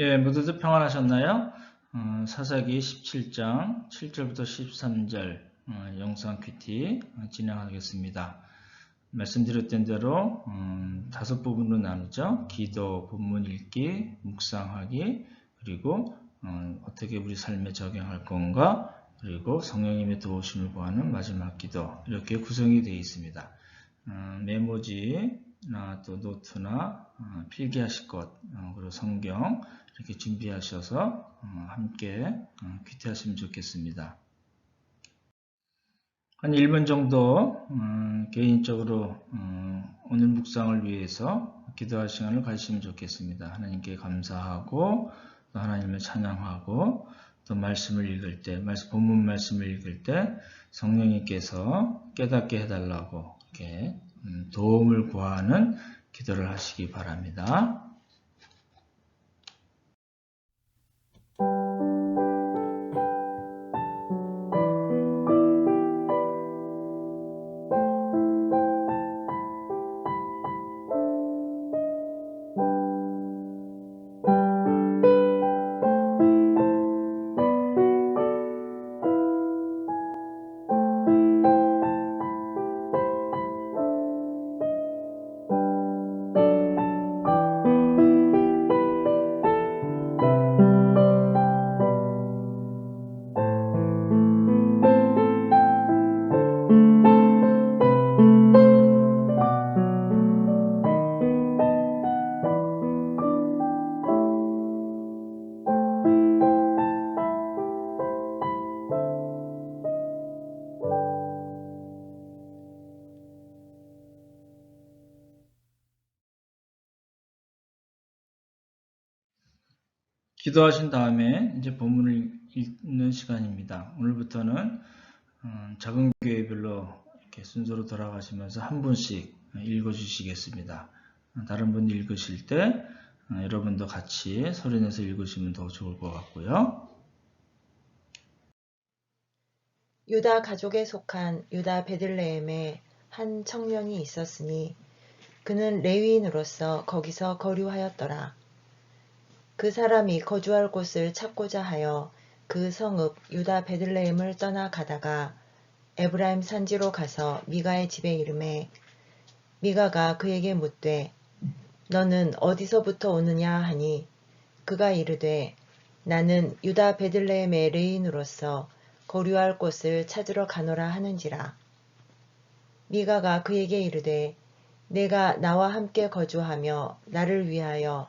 예, 모두들 평안하셨나요? 어, 사사기 17장 7절부터 13절 어, 영상 큐티 어, 진행하겠습니다. 말씀드렸던 대로 음, 다섯 부분으로 나누죠. 기도, 본문 읽기, 묵상하기, 그리고 어, 떻게 우리 삶에 적용할 건가, 그리고 성령님의 도우심을 구하는 마지막 기도 이렇게 구성이 되어 있습니다. 어, 메모지나 또 노트나 어, 필기하실 것, 어, 그리고 성경 이렇게 준비하셔서 어, 함께 어, 큐티하시면 좋겠습니다. 한 1분 정도 어, 개인적으로 오늘 묵상을 위해서 기도할 시간을 가지시면 좋겠습니다. 하나님께 감사하고 또 하나님을 찬양하고 또 말씀을 읽을 때, 본문 말씀을 읽을 때 성령님께서 깨닫게 해달라고 이렇게 음, 도움을 구하는 기도를 하시기 바랍니다. 기도하신 다음에 이제 본문을 읽는 시간입니다. 오늘부터는 어, 작은 교회별로 이렇게 순서로 돌아가시면서 한 분씩 읽어 주시겠습니다. 다른 분 읽으실 때 어, 여러분도 같이 소리내서 읽으시면 더 좋을 것 같고요. 유다 가족에 속한 유다 베들레헴에 한 청년이 있었으니 그는 레위인으로서 거기서 거류하였더라. 그 사람이 거주할 곳을 찾고자 하여 그 성읍 유다 베들레헴을 떠나 가다가 에브라임 산지로 가서 미가의 집에 이름에 미가가 그에게 묻되 너는 어디서부터 오느냐 하니 그가 이르되 나는 유다 베들레헴의 레인으로서 거류할 곳을 찾으러 가노라 하는지라 미가가 그에게 이르되 내가 나와 함께 거주하며 나를 위하여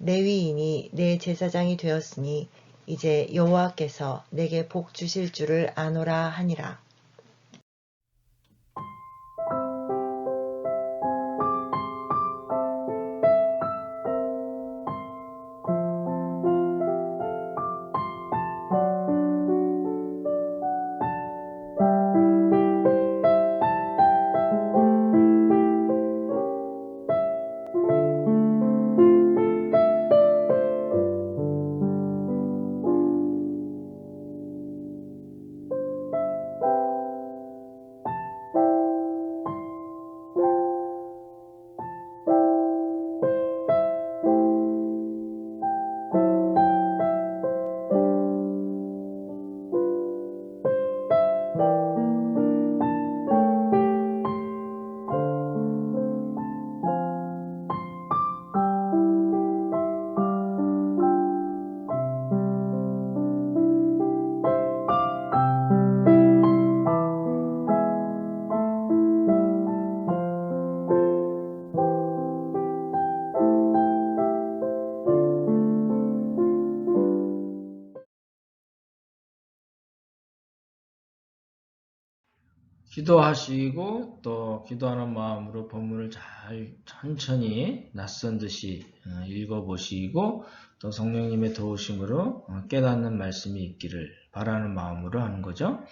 레위인이 내 제사장이 되었으니 이제 여호와께서 내게 복 주실 줄을 아노라 하니라. 기도하시고 또 기도하는 마음으로 본문을 잘 천천히 낯선 듯이 어, 읽어보시고 또 성령님의 도우심으로 어, 깨닫는 말씀이 있기를 바라는 마음으로 하는 거죠.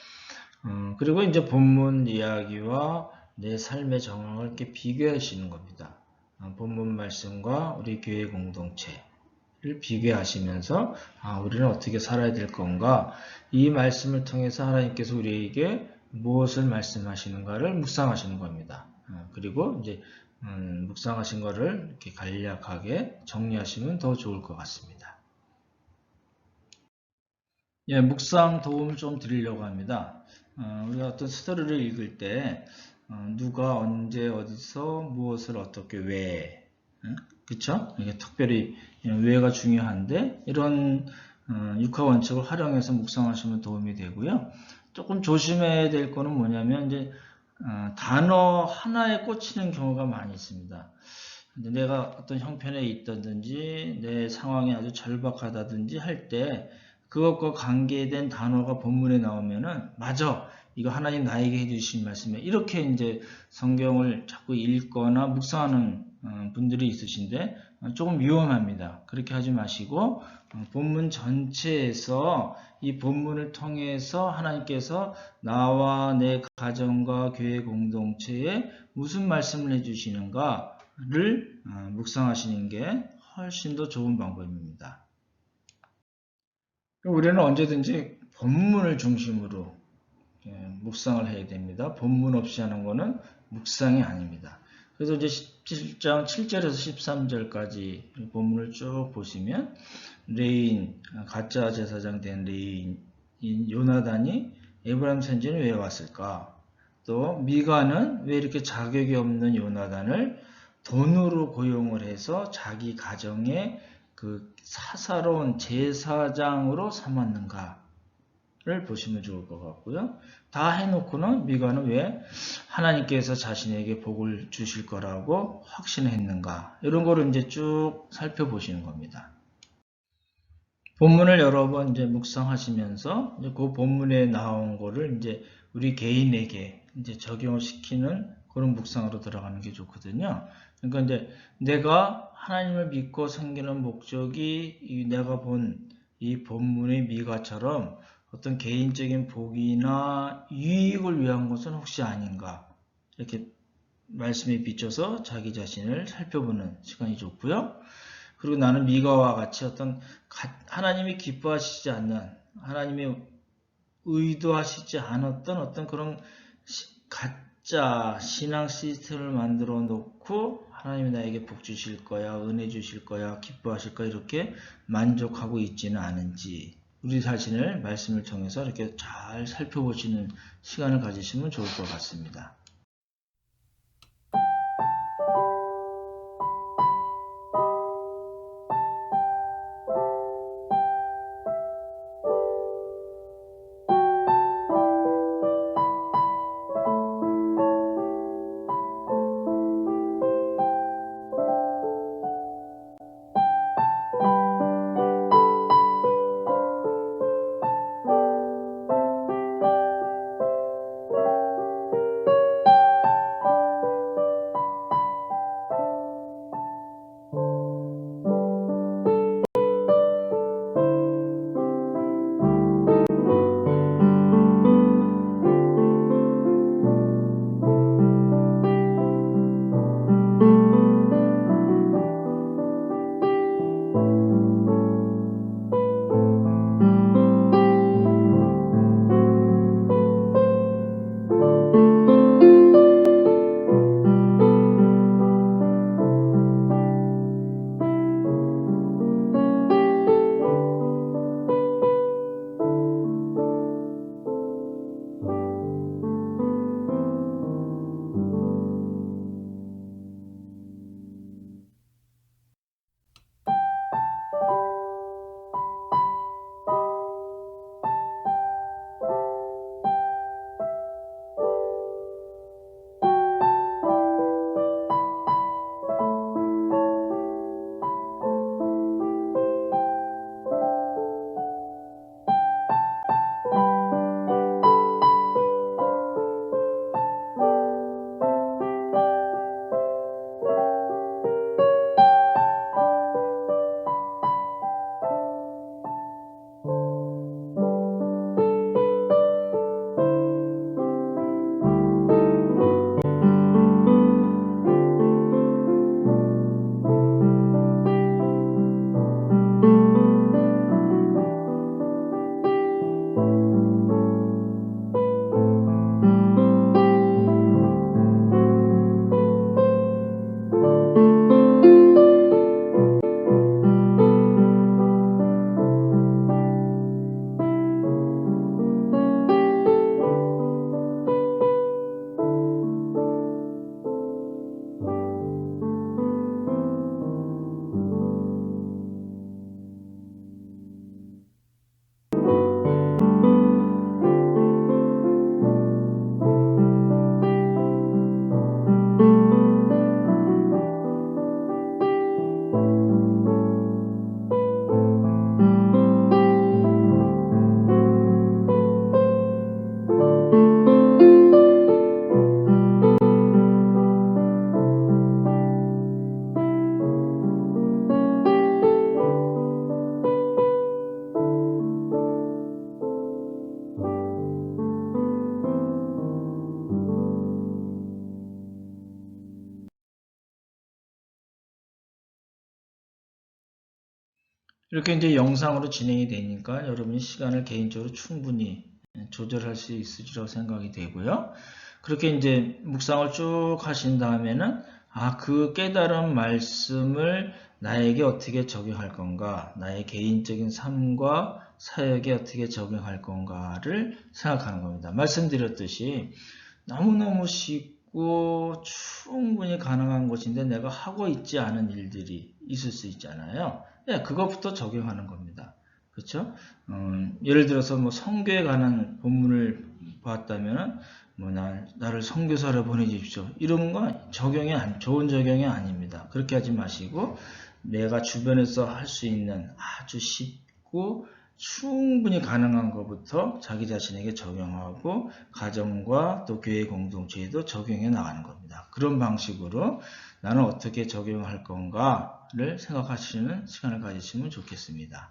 어, 그리고 이제 본문 이야기와 내 삶의 정황을 이렇게 비교하시는 겁니다. 어, 본문 말씀과 우리 교회 공동체를 비교하시면서 아, 우리는 어떻게 살아야 될 건가? 이 말씀을 통해서 하나님께서 우리에게 무엇을 말씀하시는가를 묵상하시는 겁니다. 어, 그리고 이제 음, 묵상하신 거를 이렇게 간략하게 정리하시면 더 좋을 것 같습니다. 예, 묵상 도움을 좀 드리려고 합니다. 어, 우리가 어떤 스토리를 읽을 때 어, 누가 언제 어디서 무엇을 어떻게 왜 응? 그쵸? 이게 특별히 왜가 중요한데 이런 어, 육하 원칙을 활용해서 묵상하시면 도움이 되고요. 조금 조심해야 될 거는 뭐냐면 이제 어, 단어 하나에 꽂히는 경우가 많이 있습니다. 내가 어떤 형편에 있다든지 내 상황이 아주 절박하다든지 할 때 그것과 관계된 단어가 본문에 나오면은 맞아 이거 하나님 나에게 해주신 말씀이야 이렇게 이제 성경을 자꾸 읽거나 묵상하는 어, 분들이 있으신데 어, 조금 위험합니다. 그렇게 하지 마시고 어, 본문 전체에서 이 본문을 통해서 하나님께서 나와 내 가정과 교회 공동체에 무슨 말씀을 해주시는가를 묵상하시는 게 훨씬 더 좋은 방법입니다. 우리는 언제든지 본문을 중심으로 예, 묵상을 해야 됩니다. 본문 없이 하는 것은 묵상이 아닙니다. 그래서 이제 17장 7절에서 13절까지 본문을 쭉 보시면 레인 가짜 제사장 된 레인 요나단이 에브라임 선지는 왜 왔을까? 또 미가는 왜 이렇게 자격이 없는 요나단을 돈으로 고용을 해서 자기 가정의 그 사사로운 제사장으로 삼았는가를 보시면 좋을 것 같고요. 다 해놓고는 미가는 왜 하나님께서 자신에게 복을 주실 거라고 확신했는가 이런 거를 이제 쭉 살펴보시는 겁니다. 본문을 여러 번 이제 묵상하시면서 이제 그 본문에 나온 거를 이제 우리 개인에게 이제 적용을 시키는 그런 묵상으로 들어가는 게 좋거든요. 그러니까 이제 내가 하나님을 믿고 섬기는 목적이 내가 본 이 본문의 미가처럼 어떤 개인적인 복이나 유익을 위한 것은 혹시 아닌가 이렇게 말씀에 비춰서 자기 자신을 살펴보는 시간이 좋고요. 그리고 나는 미가와 같이 어떤 하나님이 기뻐하시지 않는 하나님이 의도하시지 않았던 어떤 그런 가짜 신앙 시스템을 만들어 놓고 하나님이 나에게 복 주실 거야, 은혜 주실 거야, 기뻐하실 거야 이렇게 만족하고 있지는 않은지 우리 자신을 말씀을 통해서 이렇게 잘 살펴보시는 시간을 가지시면 좋을 것 같습니다. 이렇게 이제 영상으로 진행이 되니까 여러분이 시간을 개인적으로 충분히 조절할 수 있으리라고 생각이 되고요. 그렇게 이제 묵상을 쭉 하신 다음에는 아, 그 깨달은 말씀을 나에게 어떻게 적용할 건가, 나의 개인적인 삶과 사역에 어떻게 적용할 건가를 생각하는 겁니다. 말씀드렸듯이 너무너무 쉽고 충분히 가능한 것인데 내가 하고 있지 않은 일들이 있을 수 있잖아요. 네, 그것부터 적용하는 겁니다. 그렇죠? 음, 예를 들어서 뭐 성교에 관한 본문을 봤다면 뭐 나, 나를 선교사로 보내주십시오. 이런 건 적용이 안, 좋은 적용이 아닙니다. 그렇게 하지 마시고 내가 주변에서 할 수 있는 아주 쉽고 충분히 가능한 것부터 자기 자신에게 적용하고 가정과 또 교회 공동체에도 적용해 나가는 겁니다. 그런 방식으로 나는 어떻게 적용할 건가를 생각하시는 시간을 가지시면 좋겠습니다.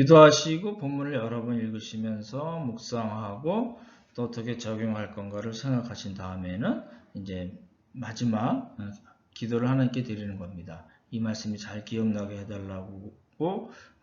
기도하시고 본문을 여러 번 읽으시면서 묵상하고 또 어떻게 적용할 건가를 생각하신 다음에는 이제 마지막 어, 기도를 하나님께 드리는 겁니다. 이 말씀이 잘 기억나게 해달라고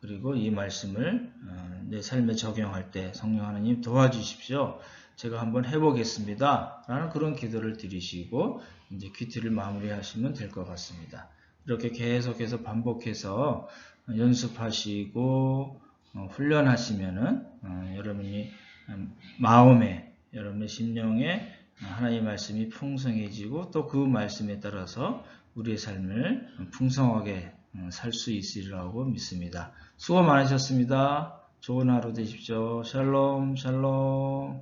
그리고 이 말씀을 어, 내 삶에 적용할 때 성령 하나님 도와주십시오. 제가 한번 해보겠습니다. 라는 그런 기도를 드리시고 이제 큐티를 마무리하시면 될 것 같습니다. 이렇게 계속해서 반복해서 연습하시고 어, 훈련하시면은 어, 여러분이 음, 마음에 여러분의 심령에 하나님의 말씀이 풍성해지고 또 그 말씀에 따라서 우리의 삶을 풍성하게 음, 살수 있으리라고 믿습니다. 수고 많으셨습니다. 좋은 하루 되십시오. 샬롬 샬롬